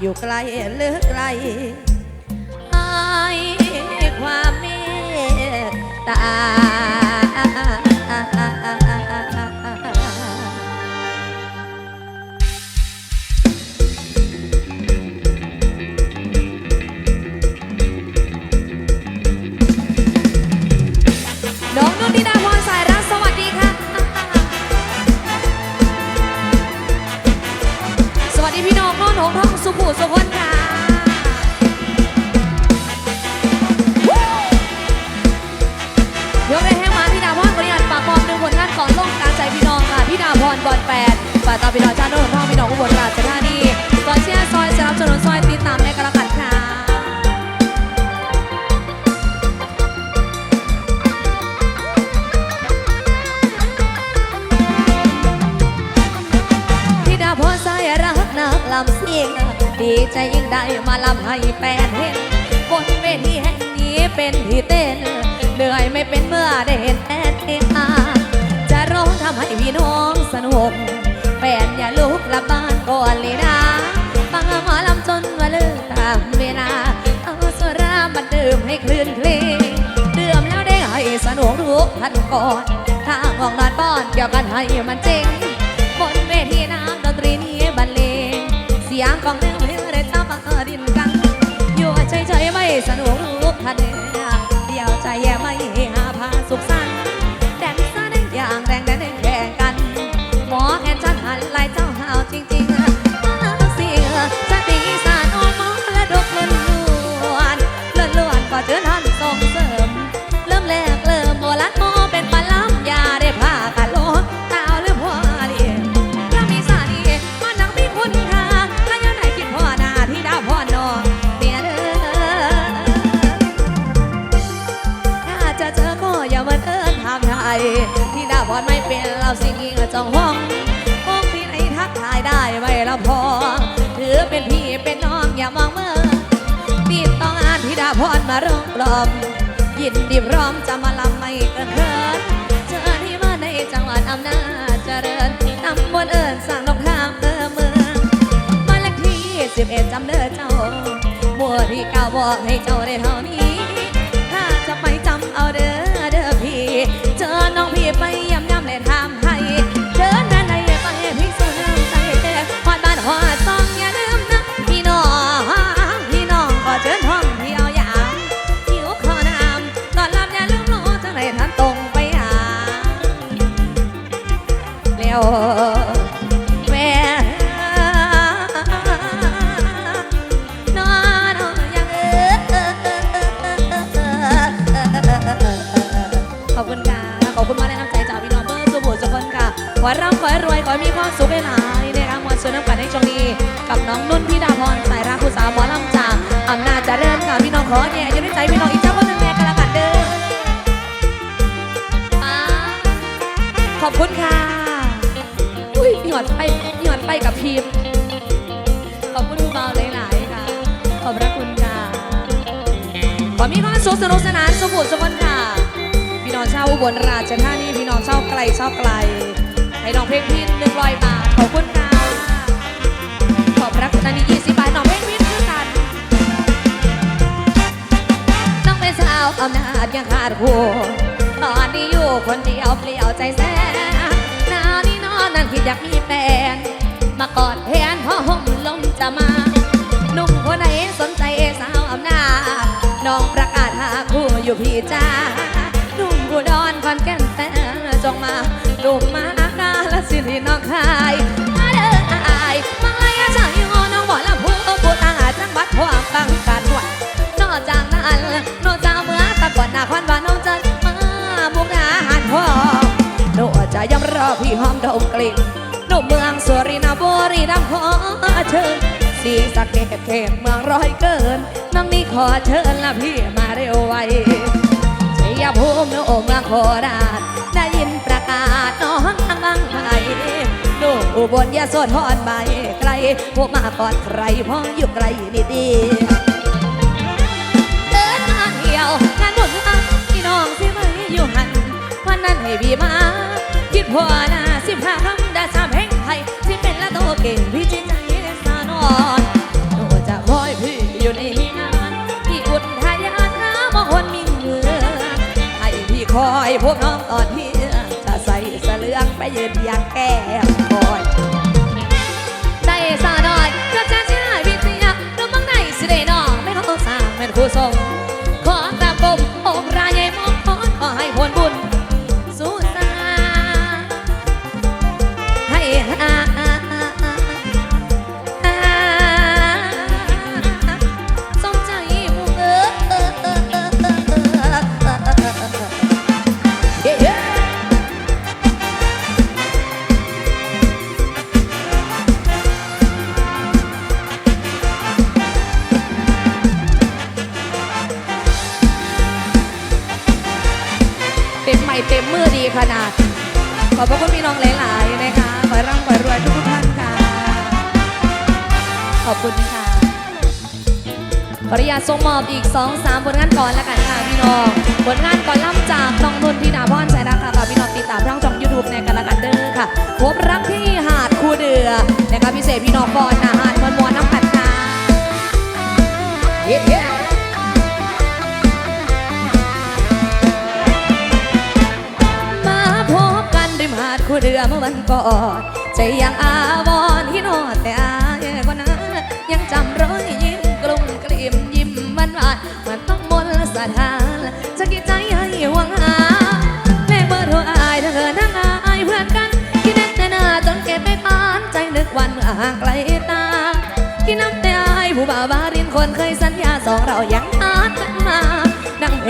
อยู่ไกลเหลือไกลไอความเมตตา ดีใจยิ่งได้มาลำให้แฟนเห็นบนเวทีแห่งนี้เป็นที่เต้นเหนื่อยไม่เป็นเมื่อได้เห็นแอนเออาจะร้องทำให้พี่น้องสนุกแฟนอย่าลุกลับบ้านก่อนเลยนะฟังหมอลำจนว่าเลิกตามเวลาเอาสุรามาดื่มให้คลื่นเพลงดื่มแล้วได้ให้สนุกทุกทันก่อนทางของนอนป้อนเกี่ยวกันให้มันเจ๋งบนเวทีน้ำดนตรีนี้บรรเลงเสียงของ มาร้อมยินดีพร้อมจะมาลำไม่กระเทินเจอที่มาในจังหวัดอำนาจเจริญตำบลเอิญสร้างนกทามเออเมืองบ้านเลขที่สิบเอ็ดจำเด้อเจ้าบัวที่เก้าบอกให้เจ้า ๆนะคะมวนน้ำกันในช่วงนี้ กับน้องนุ่นพี่ดาพรสายรักผู้สาวหมอลำจากอำนาจเจริญค่ะพี่น้องขอเนี่ยอยู่ในใจพี่น้องอีกเจ้าคนหนึ่งแม่กันละกันเด้ออ่าขอบคุณค่ะอุ้ยหยอดไปหยอดไปกับพีมขอบคุณคุณเบาหลายๆค่ะ ขอบพระคุณค่ะขอมีความสุขสนุกสนานสมบูรณ์สมบูรณ์ค่ะพี่น้องชาวอุบลราชธานีพี่น้องชาวไกลชาวไกลให้น้องเพลงพินหนึ่งร้อยบาทขอบคุณค่ะ ขอบพระคุณอันนี้ยี่สิบบาทน้องเพลงพินคือกันน้องเป็นสาวอำนาจยังขาดหัวตอนนี้อยู่คนเดียวเปลี่ยวใจแสนหนาวนี้นอนนั่งคิดอยากมีแฟนมากอดแทนพ่อห่มลมจะมาหนุ่มคนไหนสนใจสาวอำนาจน้องประกาศหาคู่อยู่พี่จ้าหนุ่มกูดอนคอนแก่นแต่จงมาหนุ่มมาอากาและสิริน้องคาย ยำรอพี่หอมดมกลิ่นหนุ่มเมืองสุรินทร์บุรีรัมย์ขอเชิญสีสะเกตเขตเมืองร้อยเกินน้องนี่ขอเชิญละพี่มาเร็วไวชัยภูมิโนเมืองโคราชได้ยินประกาศน้องบังไทยหนูอุบลยาโสธรไปไกลพวกมาก่อนใครพ้องอยู่ไกลนิดเดียวเดินมาเที่ยวงานบุญพี่น้องสิมาอยู่หันวันนั้นให้พี่มา พัวนาสิบาคำดาสามแห่งไทยสิเป็นละโตเก่งพี่จิตใจสานอนโนจะคอยพี่อยู่ในงานที่อุ่นทายาทน้ำมงคนมีเงือให้พี่คอยพวกน้องตอนที่จะใส่เสลืองไปเยืนอยากแก้ ขนาด ขอบพระคุณพี่น้องหลายๆนะคะ ขอร่ำขอรวยทุกท่านค่ะ ขอบคุณค่ะ ขออนุญาตส่งมอบอีก 2 3 ผลงานก่อนแล้วกันค่ะพี่น้อง ผลงานก่อนล่ำจากน้องนุ่นที่ดาพรใจรักค่ะฝาพี่น้องติดตามช่องจองยูทูบในกันละกันเด้อค่ะ พบรักที่หาดคูเดือนะคะพิเศษพี่น้องก่อนอาหารมวลมวลน้ำกัดค่ะเย้ เรือเมื่อวันก่อนใจยังอาวรณ์ที่นอดแต่อายคนนั้นยังจำรอยยิ้มกลุ่มกลิ่มยิ้มมันหวานมันต้องมนต์สถานจะกี่ใจให้หวังหาเลขเบอร์โทรอายถ้าเธอนั่งอายเพื่อนกันคิดแน่แต่หน้าจนเก็บไปปานใจนึกวันเมื่อห่างไกลตาคิดน้ำแต่อายผู้บ่าวบารินคนเคยสัญญาสองเรายังนัดกันมาดังเพ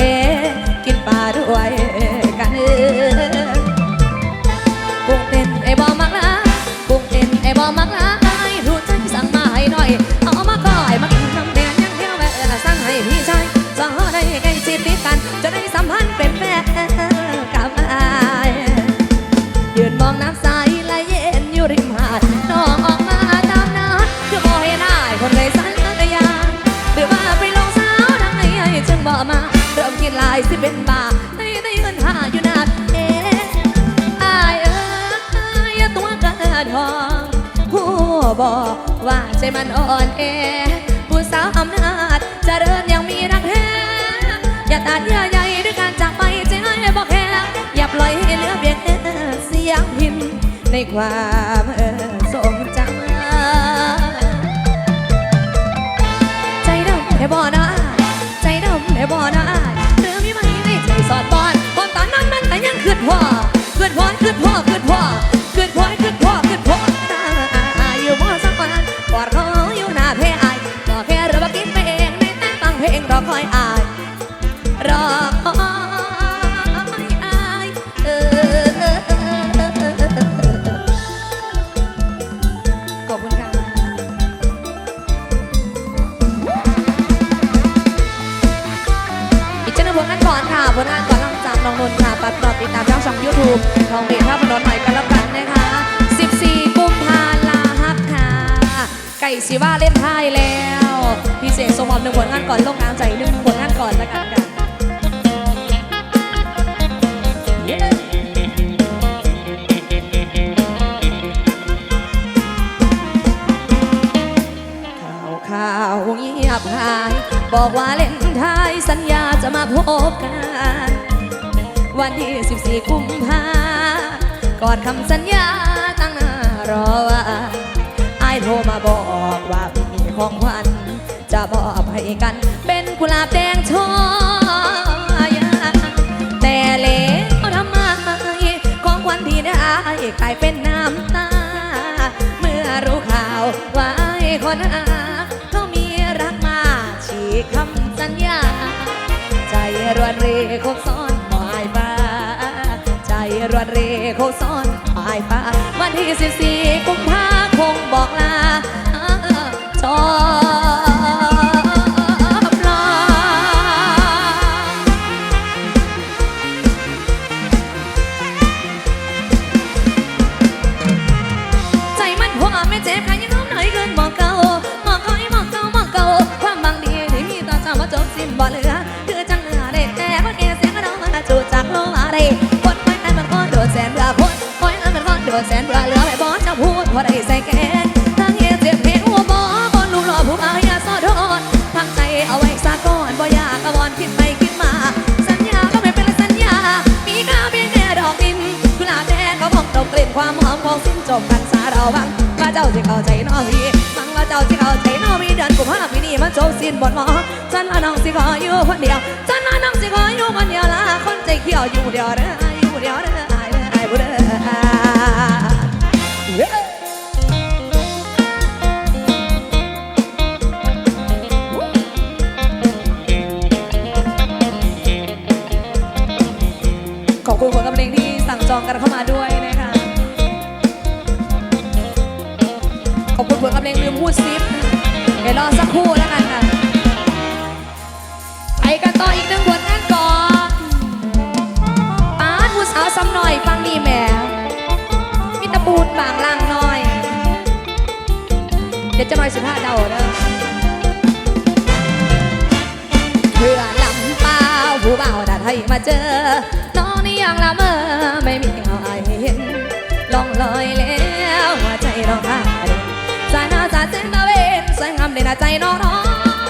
กินปลาด้วยายสิเป็นบ้าได้ได้เงินหาอยู่นาเอ๊ะอายเอ้ยตัวกระทองผู้บอกว่าใจมันอ่อนแอผู้สาวอำนาจจะเริญยังมีรักแท้อย่าตัดเยื่อใยด้วยการจากไปใจให้บอกแค่อย่าปล่อยให้เหลือเพียงเสียงพินในความเออทรงจำใจดำให้บ่ได้ใจดำให้บ่ได้เสอดบอนบอนตอนนั้นมันแต่ยังคืดพ่อคืดพ่อคืดพ่อคืดพ่อคืดพ่อคืดพ่อคืดพ่ออยู่บ่สักวันกอดเขาอยู่หน้าเพอายบอกแค่ราบักกินไปเองในแต่ตั้งเพลงรอคอยไอ คำสัญญาตั้งหน้ารอว่าไอายโทรมาบอกว่ามีของขวัญจะมอบให้กัน เป็นกุหลาบแดงช่อยาแต่เล็กทำไมของขวัญที่ได้กลายเป็นน้ำตา เมื่อรู้ข่าวว่าไอ้คนหาเขา ซ้อนหมายปากวันที่สิบสี่กุมภาคงบอกลา เข้าใจน้องพี่ฟังว่าเจ้าสิเข้าใจน้องพี่เดือนกุมภาพันธ์ปีนี้มันจบสิ้นบทหมอฉันน้องสิขออยู่คนเดียวฉันน้องสิขออยู่คนเดียวละคนใจเขียวอยู่เดียวเด้ออยู่เดียวเด้อไอ้เด้อไอ้บุเด้อขอบคุณคนกับเพลงที่สั่งจองกันเข้ามาด้วย นะคะขอบคุณผลกับเลงลืมพูดซิปเดี๋ยวรอสักครู่แล้วกันค่ะไปกันต่ออีกหนึ่งผลงานก่อนป้าผู้สาวซ้ำหน่อยฟังดีแหม่มิตรปูนบางล่างหน่อย เดี๋ยวจะหน่อยสิบห้าเดาเด้อเพื่อลำเปล่าผู้เบาดัดให้มาเจอ น้องนี่ยังละเมอไม่มี สวยงามในหน้าใจน้องน้อง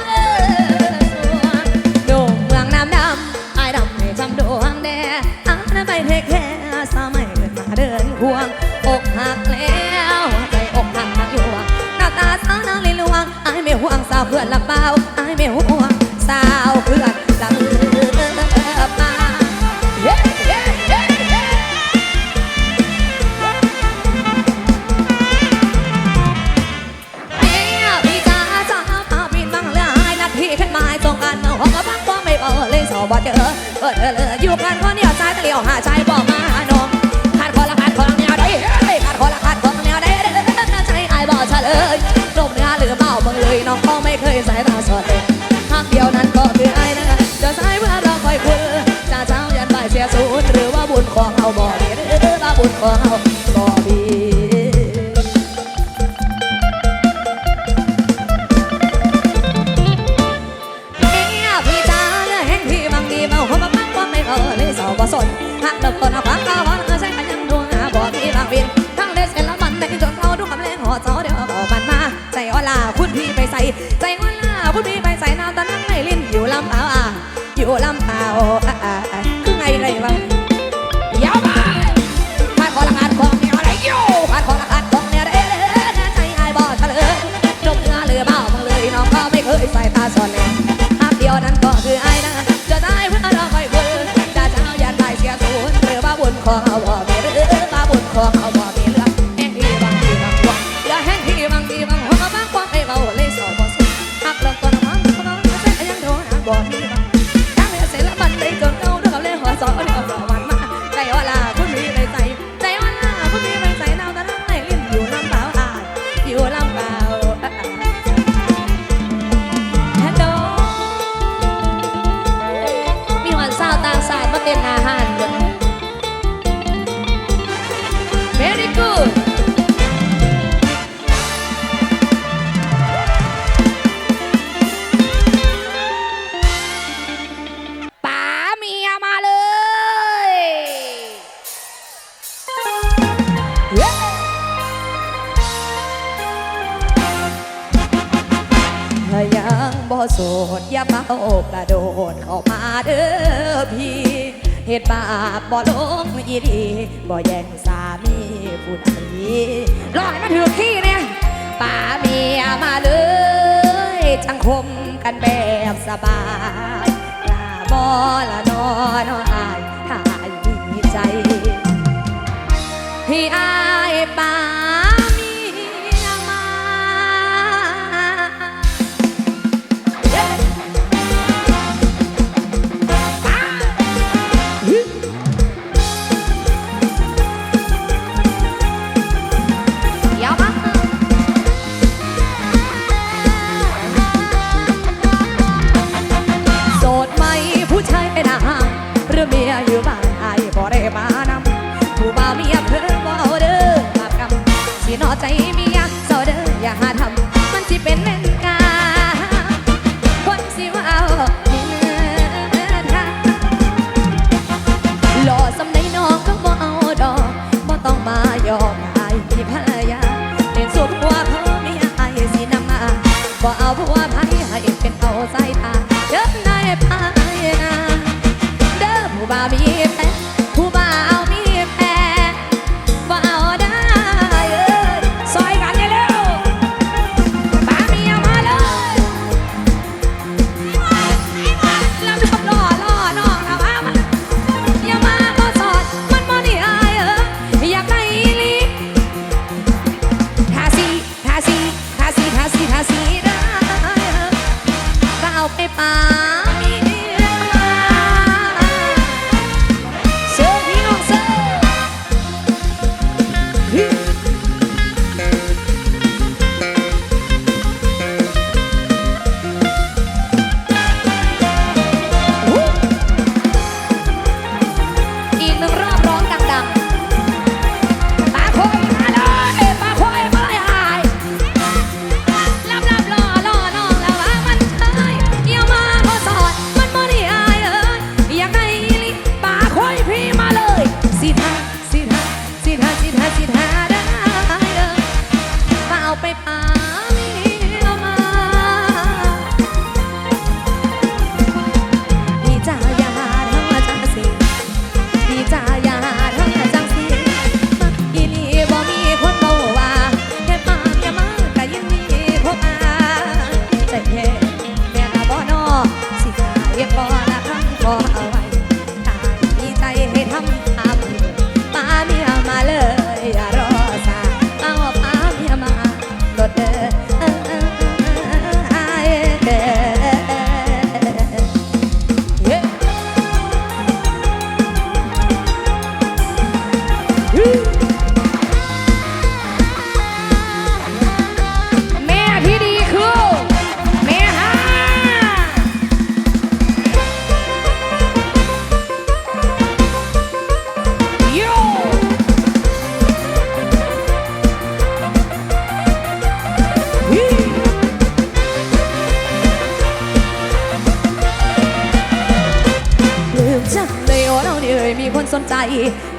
เออโด่งเมืองน้ำดำไอ้ดำให้จำดวงแดงอันนั้นไปเทคแค่สามัยเกิดมาเดินควงอกหักแล้วใจอกหักหักอยู่หน้าตาสาวนาลิลวงไอ้ไม่ห่วงสาวเพื่อนละเปล่าไอ้ไม่ห่วง เปิดเลยอยู่กันคนเดียวใจตะเลียวหาใจบอกมาหนงขาดคนละขาดคนละแนวได้ขาดคนละขาดคนละแนวได้ใจไอ้บอกเฉลยลมเนื้อหรือเมาบังเลยน้องก็ไม่เคยใส่ตาสดเลยหากเดียวนั้นก็คือไอ้นะจะใช้เมื่อเราคอยคุยจะเช้ายันบ่ายเสียศูนย์หรือว่าบุญของเอาบ่อหรือว่าบุญของเอา ใส่ใจอ่อนลาคุณพี่ไปใส่น้ำตานั่งในลิ้นอยู่ลำเปล่าอะอยู่ลำเปล่าอะอะอะคือไงไรบ้างยาวไปมาขอละกันของเนี่ยอะไรอยู่มาขอละกันของเนี่ยเด้อใจไอ้บ่เฉลยจมเนื้อเรือเมาบังเลยน้องก็ไม่เคยใส่ตาสอนเลย ตุบาปบ่ลงอีรีบ่แย่งสามีผู้ใดรอให้มันถือขี้เนี่ยป่าเมียมาเลยจังคมกันแบบสบายลาบอละนอนอายหายมีใจให้อายป่า สินอใจเมียเจ้าเด้ออย่าหาทำมันที่เป็น ไป่า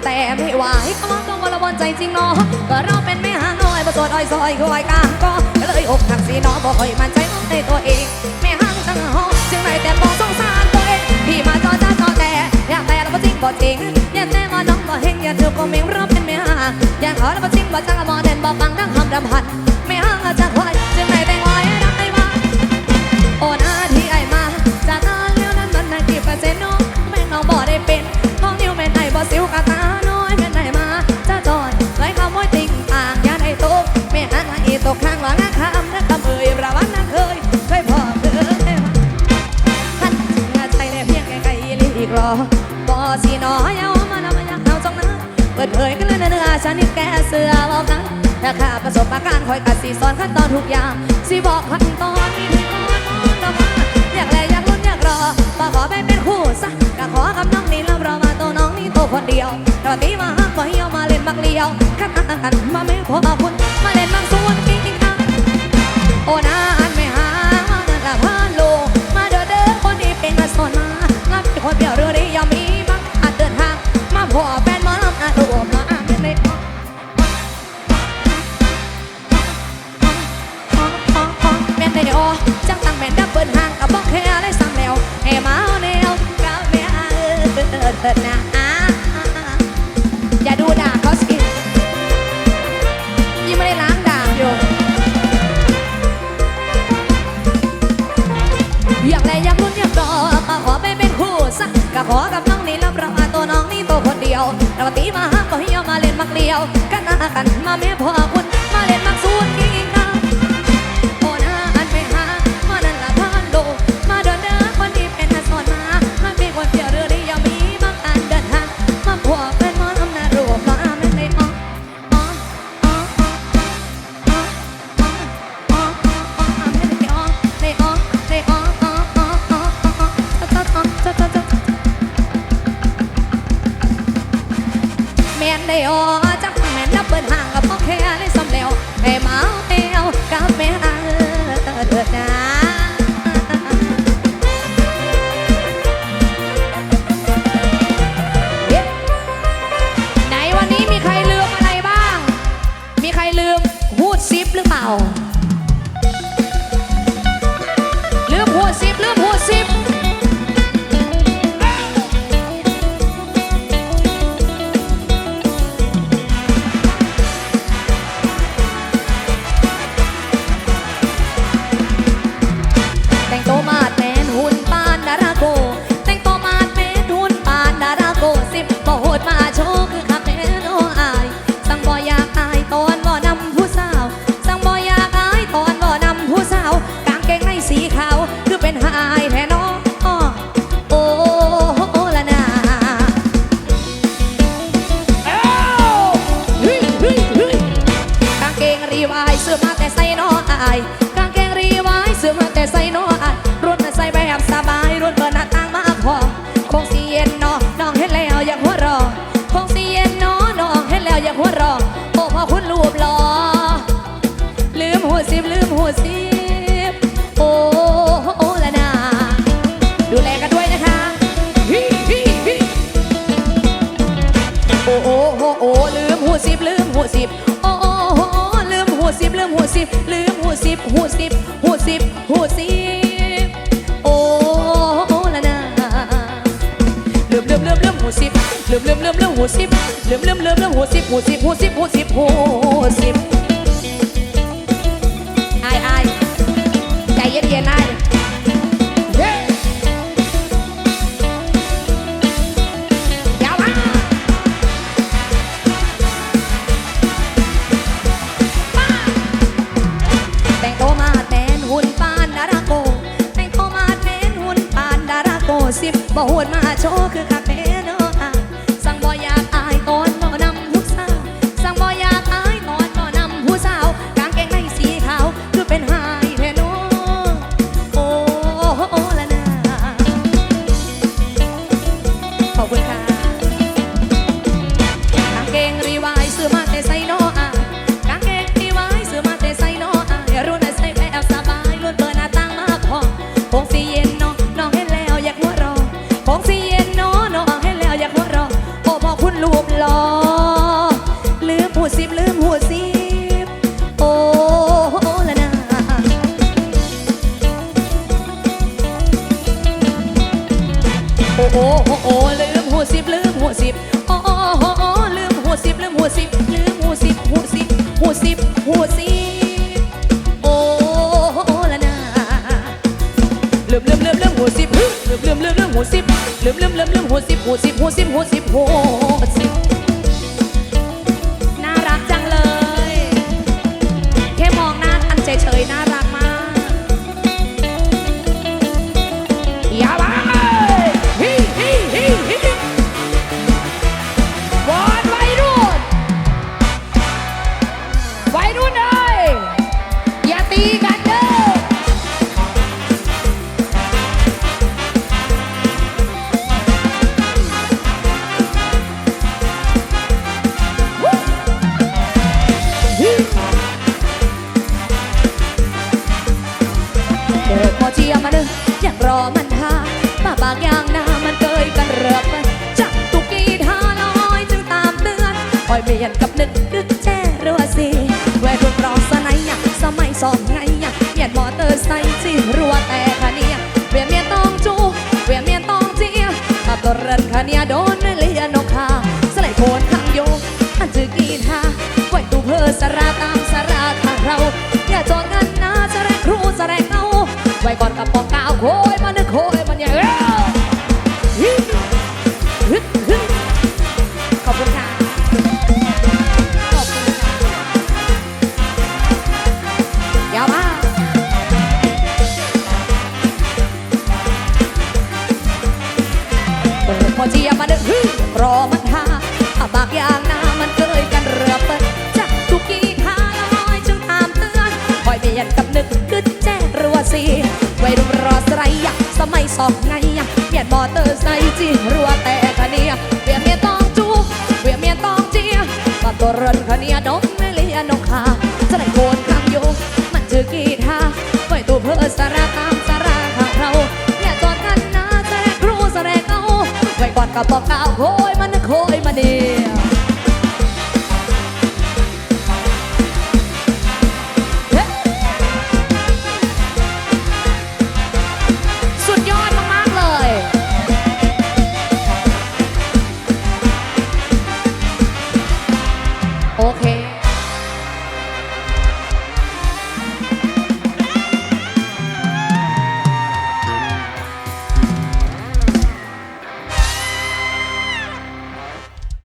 แต่ไม่ไหวก็ว่าก็ว่าละวนใจจริงเนาะก็เราเป็นแม่หางน้อยประสดอ้อยซอยคอยกลางก็เลยอกหักสีน้องบ่ค่อยมั่นใจในตัวเองแม่หางจังห้องจึงไหนแต่บอกสงสารตัวเองพี่มาจอจ้าจอแต่อยากแต่แล้วบ่จริงบ่จริงอยากแต่ว่าน้องบ่เฮงอยากเธอบ่เมงเราเป็นแม่หางอยากขอแล้วบ่จริงบ่จังบ่เด่นบ่ปังดังคำรำพันแม่หางจะคอยจึงไหนแต่งไว้ได้ ประสบการณ์คอยกัดสีสอนขั้นตอนทุกอย่างสีบอกขั้นตอนนี้ที่ก่อนนอนละมาอยากแลอยากลุ้นอยากรอมาขอไปเป็นคู่ซะกะขอกับน้องนี่แล้วรอมาตัวน้องนี่ตัวคนเดียวตอนนี้มาฮักมาเหี่ยวมาเล่นมักเลียวขั้นอันมาไม่พอมาเกันหน้ากันมาแม่พ่อคุณมาเล่นมักสูนกินกันโอนาอันไปหามานั่นละพานโลมาเดินเด้อคนที่เป็นนักสอนมามันเป็นคนเดียวเรือได้ยังมีบางอันเดินทางมาพวกเป็นมอนอำนาจรวมมาไม่ได้อ๋ออ๋ออ๋ออ๋ออ๋ออ๋ออ๋ออ๋อไม่ได้อ๋อได้อ๋อได้อ๋ออ๋ออ๋ออ๋ออ๋ออ๋ออ๋ออ๋ออ๋อแม่นได้ออจัก นดับเบิลห่างกับพ่อแค่ได้สำแล้วให้มาเอาแมวกับแม่เอ ลืมลืมลืมลืมหูสิบลืมลืมลืมลืมหูสิบหูสิบหูสิบหูสิบหูสิบ Họ เนี่ยเมียนมอเตอร์ไซค์จีรัวแต่คะเนี่ยเวียนเมียต้องจูเวียนเมียต้องเจียปับตัวรินคะเนี่ดนกไม่เลียนองคาจะได้โกนคำโยงมันชื่อกีทาไว้ตัวเพื่อสาระตามสาระข้างเราเนี่ยจอดกันนะแสดงครูแสดงเอาไว้กอดกับบอกกล่าโคยมันโคยมัาดี